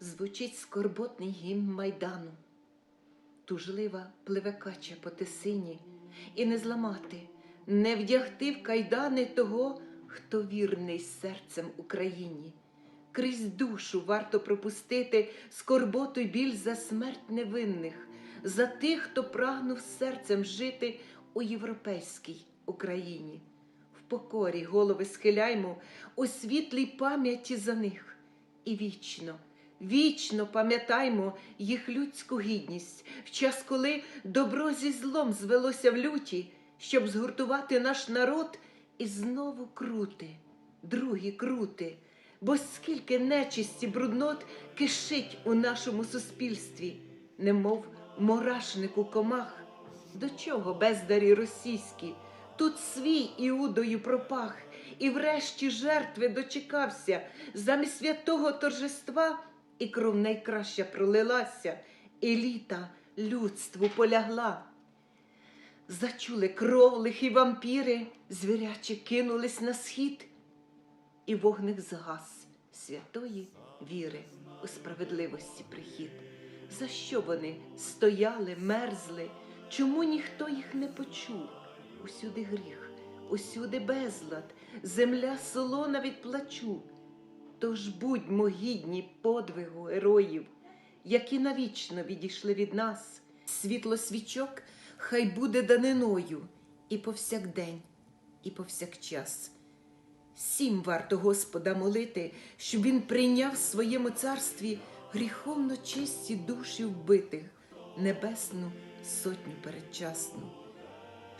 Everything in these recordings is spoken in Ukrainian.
звучить скорботний гімн майдану. Тужлива пливе кача по тисині, і не зламати, не вдягти в кайдани того, хто вірний серцем Україні. Крізь душу варто пропустити скорботу й біль за смерть невинних, за тих, хто прагнув серцем жити у європейській Україні. В покорі голови схиляймо у світлій пам'яті за них. І вічно, вічно пам'ятаймо їх людську гідність в час, коли добро зі злом звелося в люті, щоб згуртувати наш народ і знову крути, другі крути. Бо скільки нечисті бруднот кишить у нашому суспільстві, немов мурашнику комах. До чого бездарі російські? Тут свій іудою пропах, і врешті жертви дочекався замість святого торжества, і кров найкраща пролилася, і літа людству полягла. Зачули кров лихі вампіри, звірячі кинулись на схід, і вогник згас святої віри у справедливості прихід. За що вони стояли, мерзли? Чому ніхто їх не почув? Усюди гріх, усюди безлад, земля солона від плачу. Тож будьмо гідні подвигу героїв, які навічно відійшли від нас. Світло свічок хай буде даниною і повсякдень, і повсякчас. Всім варто Господа молити, щоб він прийняв в своєму царстві гріховно чисті душі вбитих, небесну сотню передчасну.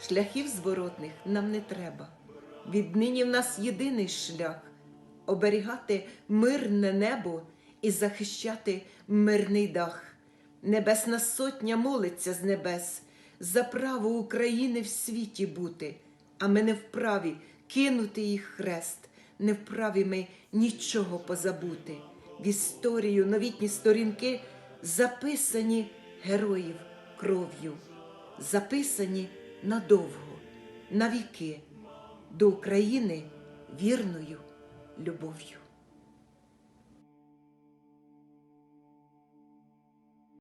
Шляхів зворотних нам не треба. Віднині в нас єдиний шлях оберігати мирне небо і захищати мирний дах. Небесна сотня молиться з небес за право України в світі бути, а ми не вправі кинути їх хрест, не вправі ми нічого позабути. В історію новітні сторінки записані героїв кров'ю, записані надовго, на віки, до України вірною le beau vieux.